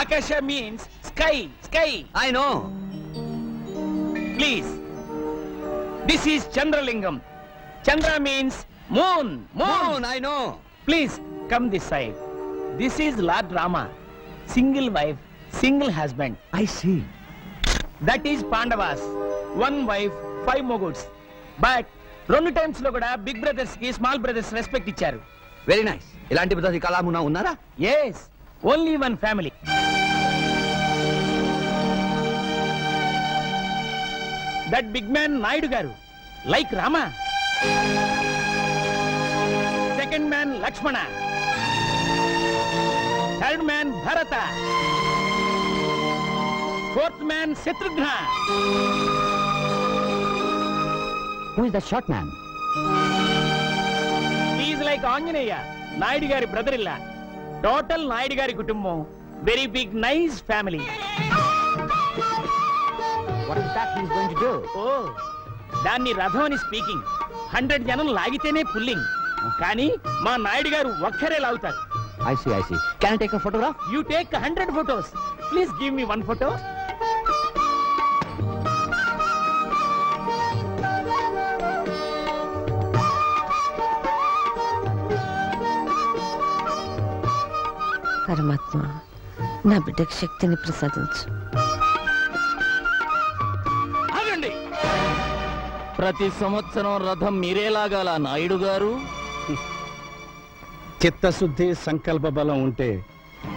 Akasha means sky sky I know please this is Chandralingam Chandra means moon moon I know please come this side this is lord Rama single wife single husband I see that is Pandavas one wife five మొగుడ్స్ but రెండు టైమ్స్లో కూడా big బ్రదర్స్కి small brothers respect ఇచ్చారు. Very nice ఇలాంటి పద్ధతి కళామున్నా ఉన్నారా? Yes only one family that big man Naidu garu. Like Rama. Second man Lakshmana. Third man Bharata. Fourth man Shatrughna. Who is the short man is like Anjaneya Naidu గారి brother ఇల్లా total Naidu గారి కుటుంబం very big nice family what is that he is going to do ఓ దాన్ని రథం అని speaking hundred జనం లాగితేనే pulling కానీ మా నాయుడు గారు ఒక్కరే లాగుతారు. I see I see can I take a photograph you take hundred photos please give me one photo పరమాత్మ నా బిడ్డకు శక్తిని ప్రసాదించు. ప్రతి సంవత్సరం రథం మీరే లాగాల నాయుడు గారు? చిత్తశుద్ధి సంకల్ప బలం ఉంటే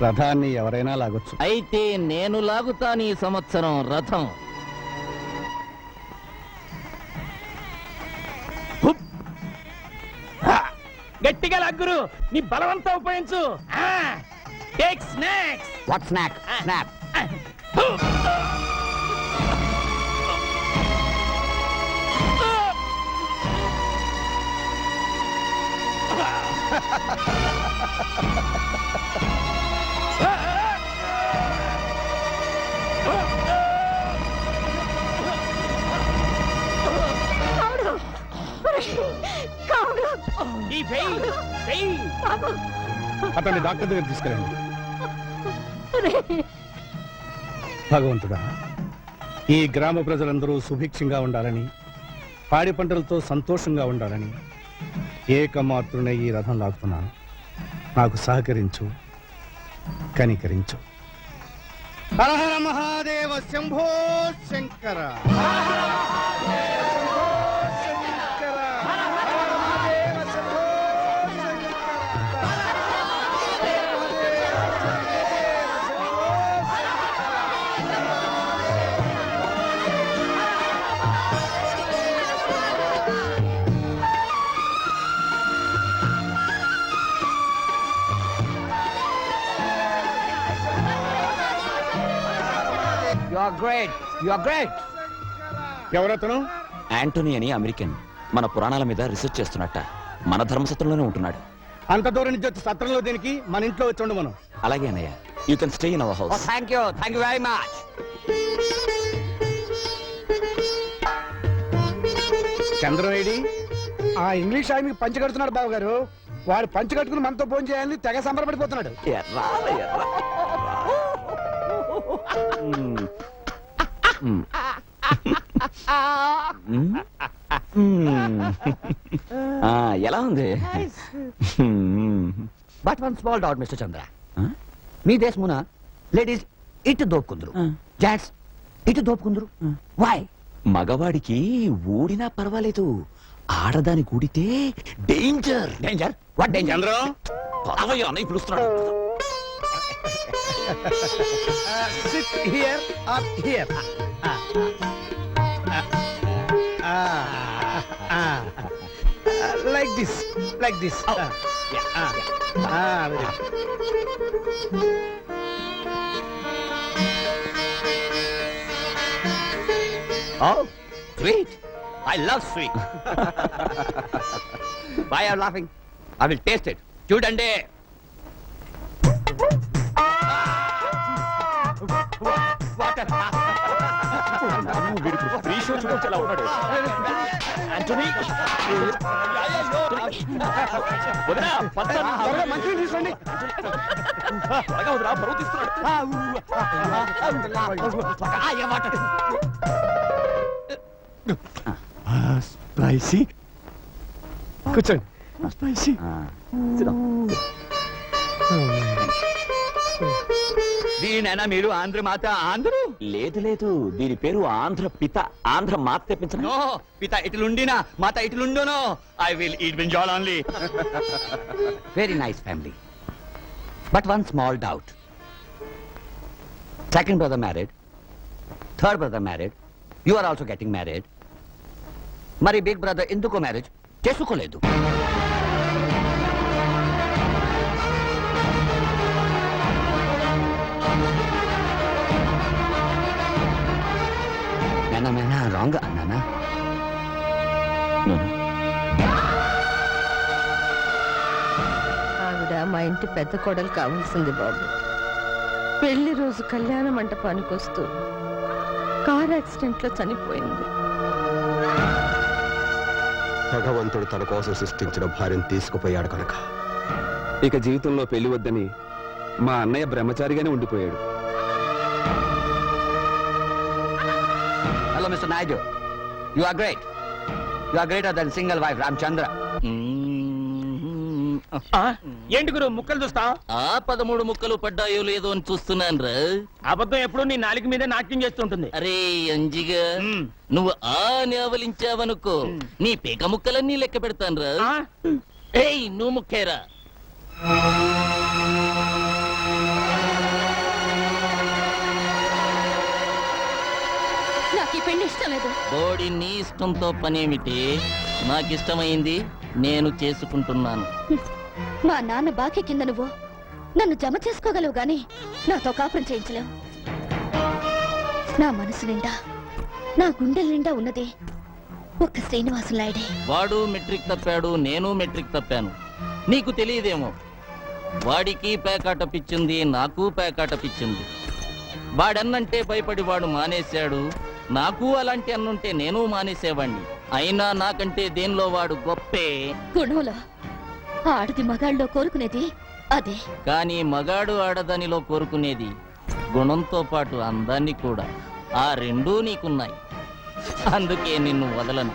రథాన్ని ఎవరైనా లాగొచ్చు. అయితే నేను లాగుతాను ఈ సంవత్సరం రథం. హుప్. గట్టిగా లాగురు నీ బలవంతా ఉపయోగించు. Take snacks. What snack? Snap అతన్ని డాక్టర్ దగ్గర తీసుకెళ్ళండి. భగవంతుడా ఈ గ్రామ ప్రజలందరూ సుభిక్షంగా ఉండాలని పాడి పంటలతో సంతోషంగా ఉండాలని ఏకమాత్రునే ఈ రథం లాక్కున్నాను నాకు సహకరించు కనికరించు. Hara Hara Mahadeva Shambho Shankara. Are great you are great ఎవరతను? యాంటోనీ అని అమెరికన్. మన పురాణాల మీద రీసెర్చ్ చేస్తున్నట్ట. మన ధర్మసత్రంలోనే ఉంటున్నాడు. అంత దూరం నుంచి వచ్చి సత్రంలో దీనికి? మన ఇంట్లో వచ్చి ఉండమను అలాగే అన్నయ్య. You can stay in our oh house thank you thank you very much చంద్రవేడి ఆ ఇంగ్లీష్ ఆయన పంచ కడుతున్నాడు బాబు గారు వాడు పంచ కట్టుకుని మనతో ఫోన్ చేయాలని తెగ సంబరపడిపోతున్నాడు. ఎలా ఉంది? But one small doubt mister Chandra? మీ దేశమున లేడీస్ ఇటు దోపుకుందరు. జెంట్స్ ఇటు దోపుకుందరు. వై మగవాడికి ఊడినా పర్వాలేదు. ఆడదాని కూడితే danger danger what danger Chandram పదవయ్య అన్నయ్య పిలుస్తున్నాడు sit here or here like this like this oh sweet I love sweet why are laughing I will taste it చూడండి వాటర్ ఫ్రీ వదినా, పడతాను. త్వరగా మంచినీళ్ళు తీసుకోండి త్వరగా వదినా, పరువు తీస్తున్నాడు. స్పైసీ కూర్చోండి స్పైసీ దీనైనా మీరు ఆంధ్ర మాత ఆంధ్రు? లేదు లేదు. దీని పేరు ఆంధ్ర పిత. ఆంధ్ర మాత తెప్పించను పిత ఇట్లుండినా మాత ఇట్లుండును. I will eat brinjal only very nice family but one small doubt second brother married third brother married you are also getting married మరి బిగ్ బ్రదర్ ఎందుకు మ్యారేజ్ చేసుకోలేదు. రాంగ్ అన్నానా? ఆవిడ మా ఇంటి పెద్ద కోడలు కావాల్సింది బాబు. పెళ్ళి రోజు కళ్యాణ మంటపానికి వస్తూ కార్ యాక్సిడెంట్లో చనిపోయింది. భగవంతుడు తన కోసం సృష్టించిన భార్యను తీసుకుపోయాడు కనుక. ఇక జీవితంలో పెళ్ళి వద్దని మా అన్నయ్య బ్రహ్మచారిగానే ఉండిపోయాడు. Hello mister Naidu you are great you are greater than single wife Ramachandra ఆ, ఏంటి గురు ముక్కలు చూస్తా? ఆ పదమూడు ముక్కలు పడ్డాయో లేదో అని చూస్తున్నాను రా. అబద్ధం ఎప్పుడు నీ నాలుగు మీదే నాట్యం చేస్తుంటుంది అరే అంజిగా. నువ్వు ఆ నేవలించావనుకో నీ పేక ముక్కలన్నీ లెక్క పెడతాను రా. ఆ? ఏయ్ నువ్వు ముక్కేరా. ఇష్టం లేదు. బోడి నీ ఇష్టంతో పనేమిటి? నాకిష్టమైంది నేను చేసుకుంటున్నాను. మా నాన్న బాకీ కింద నువ్వు నన్ను జమ చేసుకోగలవు గాని నాతో కాపురం చేయించలేవు. నా మనసు నిండా నా గుండెల నిండా ఉన్నది ఒక్క శ్రీనివాసు నాయుడే వాడు మెట్రిక్ తప్పాడు నేను మెట్రిక్ తప్పాను. నీకు తెలియదేమో వాడికి పేకాట పిచ్చింది నాకు పేకాట పిచ్చింది. వాడన్నంటే భయపడి వాడు మానేశాడు నాకు అలాంటి అన్నుంటే నేను మానేసేవాణ్ణి. అయినా నాకంటే దేనిలో వాడు గొప్పే? గుణంలో ఆడది మగాళ్ళలో కోరుకునేది అదే. కానీ మగాడు ఆడదానిలో కోరుకునేది గుణంతో పాటు అందాన్ని కూడా. ఆ రెండూ నీకున్నాయి. అందుకే నిన్ను వదలను.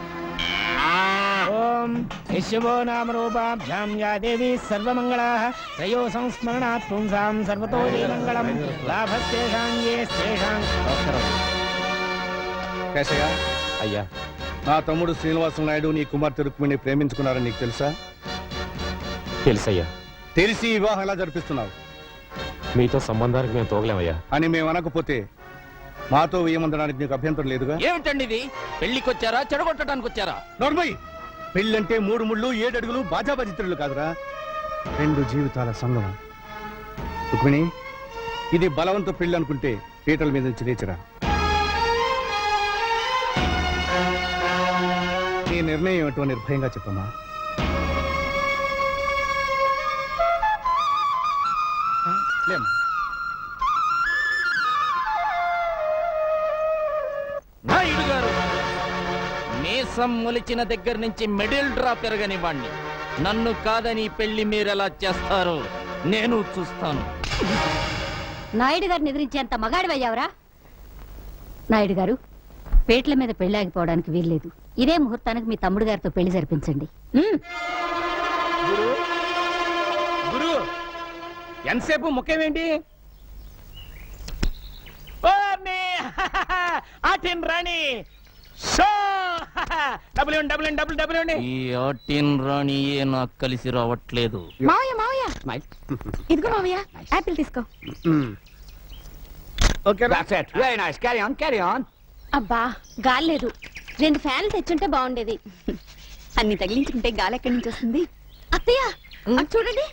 ఓం యశవో నామ రూపాభ్యాం యా దేవి సర్వమంగళా త్రయో సంస్మరణాత్ పుంసాం సర్వతో మంగళం లాభస్తేషాం ఏ శేషాం కేశయ్య అయ్యా. నా తమ్ముడు శ్రీనివాసం నాయుడు నీ కుమార్తె రుక్మిణి ప్రేమించుకున్నారని నీకు తెలుసా? తెలుసయ్యా. తెలిసి ఈ వివాహం ఎలా జరిపిస్తున్నావు? మీతో సంబంధానికి మేము తోగలేమయ్యా. అని మేము అనకపోతే మాతో వేయమందడానికి నీకు అభ్యంతరం లేదుగా? ఏమిటండి ఇది? పెళ్ళికొచ్చారా చెడగొట్టడానికి వచ్చారా నోర్మయ్ పెళ్ళంటే మూడు ముళ్ళు ఏడు అడుగులు బాజా బజిత్రులు కాదురా. రెండు జీవితాల సంగమం. రుక్మిణి ఇది బలవంత పెళ్ళి అనుకుంటే పీటల మీద నుంచి లేచరా. నిర్ణయం ఏమిటో నిర్భయంగా చెప్పమ్మా లేమ్మా. నాయుడు గారు మీసం మొలిచిన దగ్గర నుంచి మిడిల్ డ్రాప్ పెరగనివ్వండి నన్ను కాదని పెళ్ళి మీరెలా చేస్తారో నేను చూస్తాను. నాయుడు గారిని ఎదిరించేంత మగాడివయ్యావరా? నాయుడు గారు పేట్ల మీద పెళ్ళాగిపోవడానికి వీల్లేదు. ఇదే ముహూర్తానికి మీ తమ్ముడు గారితో పెళ్ళి జరిపించండి. గురు. గురు. ఎంతసేపు ముఖ్యమేంటి ఆటిన్ రాణి. ఈ రాణియే నాకు కలిసి రావట్లేదు. మావయ్య ఇదిగో మావయ్య యాపిల్ తీసుకో. Okay very nice carry on carry on అబ్బా గాలి లేదు. రెండు ఫ్యాన్లు తెచ్చుంటే బాగుండేది. అన్ని తగిలించుకుంటే గాలి ఎక్కడి నుంచి వస్తుంది? అత్తయ్య అటు చూడండి.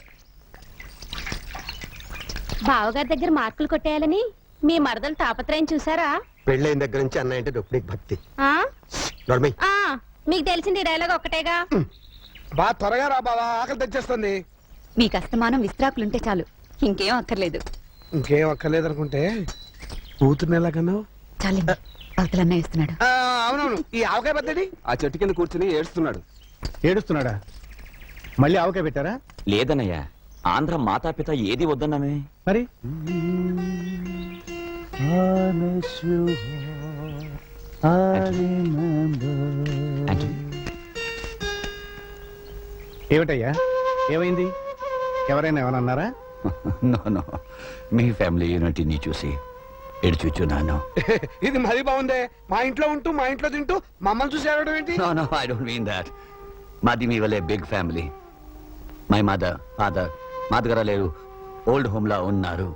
బావగారి దగ్గర మార్కులు కొట్టేయాలని మీ మరదలు తాపత్రయం చూసారా? పెళ్ళైన దగ్గర నుంచి అన్నయ్య అంటే భక్తి. ఆ? నడమై ఆ, మీకు తెలిసింది డైలాగ్ ఒక్కటేగా? బా త్వరగా రా బావా ఆకలి తెచ్చేస్తుంది. మీకు అస్తమానం విస్త్రాకులుంటే చాలు. ఇంకేం అక్కర్లేదు. ఇంకేం అక్కర్లేదనుకుంటే కూతుర్ని ఎలాగన్నావు చాలండి. అవతలన్న ఇస్తున్నాడు ఆ, అవునవును. ఈ ఆవకాయ పద్ధతి? ఆ చెట్టు కింద కూర్చుని ఏడుస్తున్నాడు. ఏడుస్తున్నాడా? మళ్ళీ ఆవకాయ పెట్టారా? లేదన్నయ్య. ఆంధ్ర మాతాపిత ఏది వద్దన్ననే మరి? ఆంటీ, ఏమిటయ్యా? ఏమైంది? ఎవరైనా ఏమైనా అన్నారా? No no. మీ ఫ్యామిలీ యూనిటీని చూసి ఎడుచుచున్నాను ఇది మరీ బాగుందే. మా ఇంట్లో ఉంటూ మా ఇంట్లో తింటూ మమ్మల్ని చూసి ఏడవడం ఏంటి? No no I don't mean that మాది మీ వల్లే big family my mother father మా దగ్గర లేరు ఓల్డ్ హోమ్ లా ఉన్నారు.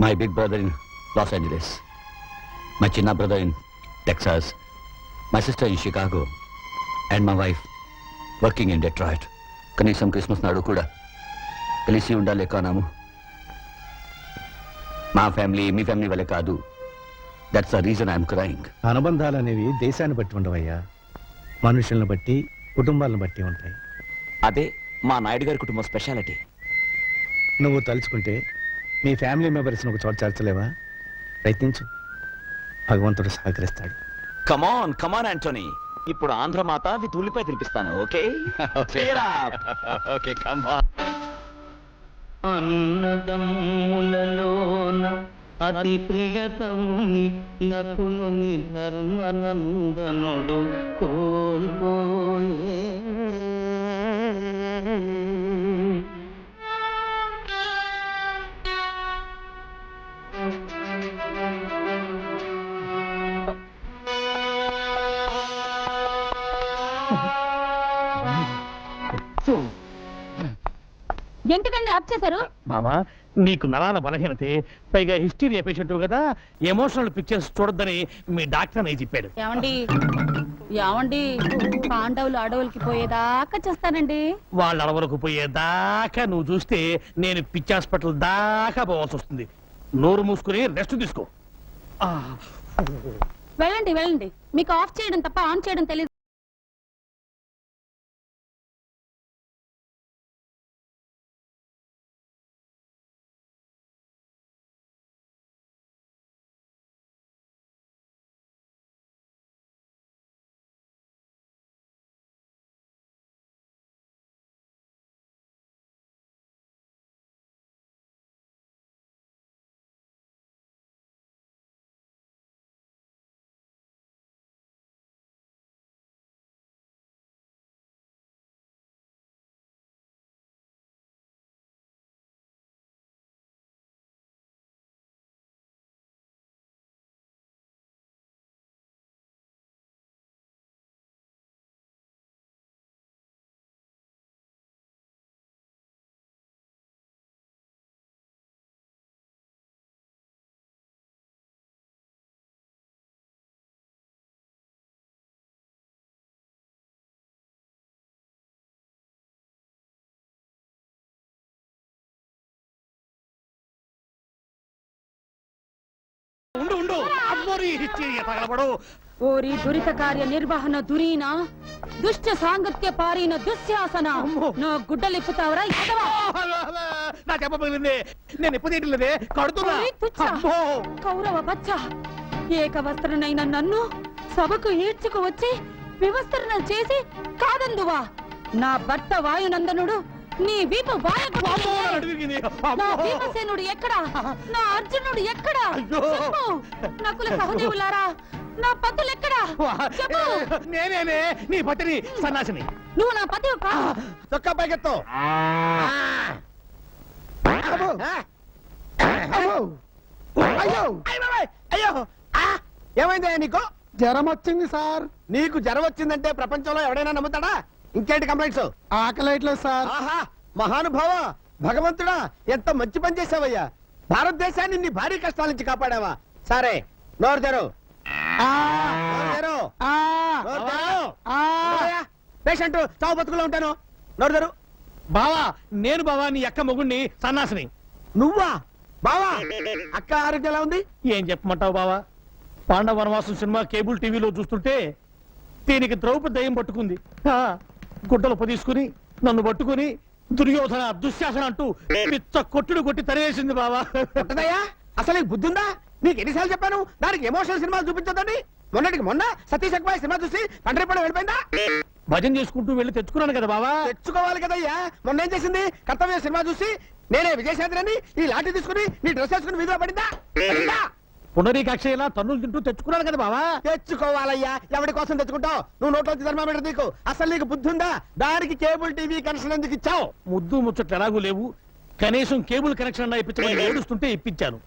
My big brother in Los Angeles my చిన్న brother in Texas my sister in Chicago and my wife working in Detroit కనీసం క్రిస్మస్ నాడు కూడా కలిసి ఉండాలి కానాము. మా ఫ్యామిలీ మీ ఫ్యామిలీ వల్లే కాదు. That's the reason I'm crying అనుబంధాలు అనేవి దేశాన్ని బట్టి ఉండవయ్యా. మనుషులను బట్టి కుటుంబాలను బట్టి ఉంటాయి. అదే మా నాయుడు గారి కుటుంబం స్పెషాలిటీ. నువ్వు తలుచుకుంటే మీ ఫ్యామిలీ మెంబర్స్ని ఒక చోట చేర్చలేవా ప్రయత్నించు. భగవంతుడు సహకరిస్తాడు. కమాన్ కమాన్ ఆంటోనీ ఇప్పుడు ఆంధ్ర మాత విత్ ఉల్లిపాయ తినిపిస్తాను ఓకే? ఓకే. కమాన్ అన్నదమ్ములలోన అతి ప్రియతముని నకులుని ధర్మనందనుడు కోల్పోయే. ఎందుకండి ఆప్ చేశారు? మామా నీకు నరాల బలహీనతే పైగా హిస్టీరియా పేషెంట్ కదా ఎమోషనల్ పిక్చర్స్ చూడొద్దని మీ డాక్టర్ అని చెప్పాడు. ఏమండి? ఏమండి? పాండవులు అడవులకి పోయేదాకా చేస్తానండి వాళ్ళ అలవరకు పోయేదాకా నువ్వు చూస్తే నేను పిచ్చి హాస్పిటల్ దాకా పోవాల్సి వస్తుంది. నోరు మూసుకుని రెస్ట్ తీసుకో. ఆ, వెళ్ళండి వెళ్ళండి. మీకు ఆఫ్ చేయడం తప్ప ఆన్ చేయడం తెలియదు ఉండు ఉండు. అమ్మోరి హిస్టీరియా తగలబడు ఓరి దురిత కార్య నిర్వహణ దురీన దుష్ట సాంగత్య పారిన దుశ్శాసన. నా గుడ్డలిప్పుతావరా? నా చెప్ప పగిలింది. నేను ఎప్పుడు తీయట్లేదే కడుతున్నా. అమ్మో. కౌరవ బచ్చ ఏకవస్త్రనైన నన్ను సభకు ఈడ్చుకు వచ్చి వివస్త్రణ చేసి కాదందువా? నా భర్త వాయునందనుడు నీ వీపు. భీమసేనుడు ఎక్కడా? నా అర్జునుడు ఎక్కడా? నకుల సహదేవులారా నా పతులు ఎక్కడా? చెప్పు. నేనేనే నీ పతిని సన్నాసిని. నువ్వు నా పతి కా చొక్కా పైకెత్తు అబ్బో. అబ్బో. అయ్యో. అయ్యో. ఆ! ఏమైంది నీకు? జ్వరం వచ్చింది సార్. నీకు జ్వరం వచ్చిందంటే ప్రపంచంలో ఎవడైనా నమ్ముతాడా? ఇంకేంటి కంప్లైంట్స్ ఆకలేట్లేదు సార్. ఆహా మహానుభావ భగవంతుడా ఎంత మంచి పని చేసావయ్యా భారతదేశాన్ని నీ భారీ కష్టాల నుంచి కాపాడావా. సరే నోరు తెరు. పేషెంట్ చావు బతుకులో ఉంటాను. నోరు తెరు. బావా నేను బావా నీ అక్క మొగుణ్ణి సన్నాసిని. నువ్వా? బావా అక్క ఆరోగ్యం ఎలా ఉంది? ఏం చెప్పమంటావు బావా? పాండవ వనవాసం సినిమా కేబుల్ టీవీలో చూస్తుంటే దీనికి ద్రౌపది దయ్యం పట్టుకుంది. గుడ్డలు పొదీసుకుని నన్ను పట్టుకుని దుర్యోధన దుశ్శాసన అంటూ పిచ్చ కొట్టుడు కొట్టి తరివేసింది బావా. ఉంటదయ్యా అసలు నీకు బుద్ధి ఉందా? నీకు ఎన్నిసార్లు చెప్పాను? దానికి ఎమోషనల్ సినిమాలు చూపించొద్దని మొన్నటికి మొన్న సతీష్ అక్బాయ్ సినిమా చూసి పండ్రిపడ వెళ్ళిపోయిందా? భజన చేసుకుంటూ వెళ్ళి తెచ్చుకున్నాను కదా బావా. తెచ్చుకోవాలి కదయ్యా. మొన్న ఏం చేసింది? కర్తవ్య సినిమా చూసి నేనే విజయశాంతిని ఈ లాఠీ తీసుకుని నీ డ్రెస్ వేసుకుని వీధిలో పడిందా? పడిందా? పునరీకాక్ష ఇలా తన్నులు తింటూ తెచ్చుకున్నాను కదా బావా? తెచ్చుకోవాలయ్యా. ఎవరి కోసం తెచ్చుకుంటావు? నువ్వు నోట్లోంచి థర్మామీటర్ నీకు. అసలు నీకు బుద్ధి ఉందా? దానికి కేబుల్ టీవీ కనెక్షన్ ఎందుకు ఇచ్చావు? ముద్దు ముచ్చట్లు ఎలాగూ లేవు. కనీసం కేబుల్ కనెక్షన్ అన్నా ఇప్పించమని ఏడుస్తుంటే ఇప్పించాను.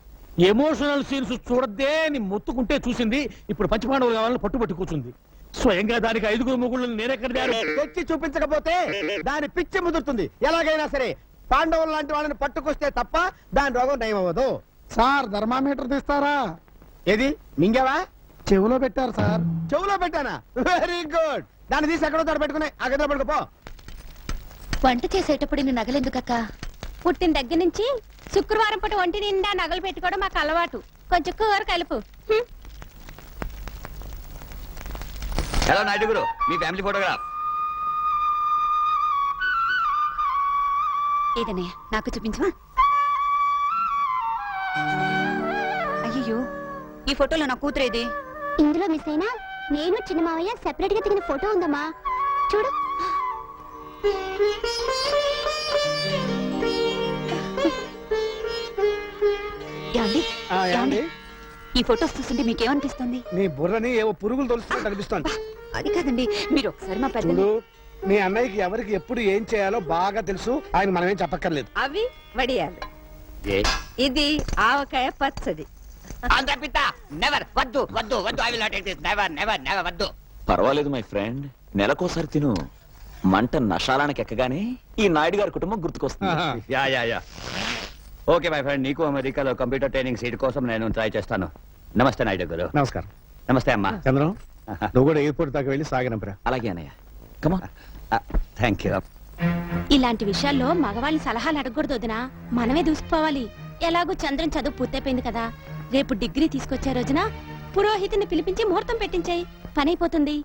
ఎమోషనల్ సీన్స్ చూడద్దే అని మొత్తుకుంటే చూసింది. ఇప్పుడు పంచపాండవులు కావాలని పట్టుబట్టి కూర్చుంది. స్వయంగా దానికి ఐదుగురు ముగ్గురు నేనెక్కడ తెచ్చి చూపించకపోతే దాని పిచ్చి ముదురుతుంది. ఎలాగైనా సరే పాండవులు లాంటి వాళ్ళని పట్టుకొస్తే తప్ప దాని రోగం నయం అవ్వదు సార్ థర్మామీటర్ తీస్తారా? ఏది? మింగావా? చెవిలో పెట్టారు సార్. చెవులో పెట్టానా? Very good. దాన్ని తీసి ఎక్కడో తోట పెట్టుకుని ఆ గదిలో పడుకోపో వంట చేసేటప్పుడు ఇన్ని నగలెందుకక్క? పుట్టిన దగ్గర నుంచి శుక్రవారం పూట ఒంటి నిండా నగలు పెట్టుకోవడం మాకు అలవాటు. కొంచెం కూర కలుపు. హలో నాయుడు గురు. మీ ఫ్యామిలీ ఫోటోగ్రాఫ్. ఏదనే నాకు చూపించవా? ఈ ఫోటోలో నా కూతురేది ఇందులో మిస్ అయినా నేను చిన్న మావయ్య సెపరేట్గా దిగిన ఫోటో ఉందమ్మా. చూడు. ఏమండి ఆ, ఏమండి ఈ ఫోటోస్ చూస్తుంటే మీకేమనిపిస్తుంది? నీ బుర్రని ఏవో పురుగులు తొలుస్తున్నట్టు అనిపిస్తోంది. అది కాదండి మీరు ఒకసారి మా పెద్ద చూడు మీ అన్నయ్యకి ఎవరికి ఎప్పుడు ఏం చేయాలో బాగా తెలుసు ఆయన మనమేం చెప్పక్కర్లేదు. అవి వడియాలు. ఇది ఆవకాయ పచ్చడి నెవర్ వద్దు వద్దు వద్దు I will not never never never వద్దు. పర్వాలేదు మై ఫ్రెండ్ నెలకోసారి తిను. మంట నషాలానికి ఎక్కగానే ఈ నాయుడు గారి కుటుంబం గుర్తుకొస్తుంది. Yeah yeah yeah. Okay my friend నీకు అమెరికాలో కంప్యూటర్ ట్రైనింగ్ సీట్ కోసం నేను ట్రై చేస్తాను. నమస్తే నాయుడు గారు. నమస్కారం. నమస్తే అమ్మా. చంద్రం నువ్వు కూడా ఎయిర్పోర్ట్ దాకా వెళ్ళి సాగనంపరా. అలాగే అన్నయ్య. కమా థ్యాంక్ యూ ఇలాంటి విషయాల్లో మగవాళ్ళని సలహాలు అడగకూడదు వదినా. మనమే దూసుకుపోవాలి. ఎలాగో చంద్రం చదువు పూర్తయిపోయింది కదా. రేపు డిగ్రీ తీసుకొచ్చే రోజున పురోహితుని పిలిపించి ముహూర్తం పెట్టించాయి. పనైపోతుంది.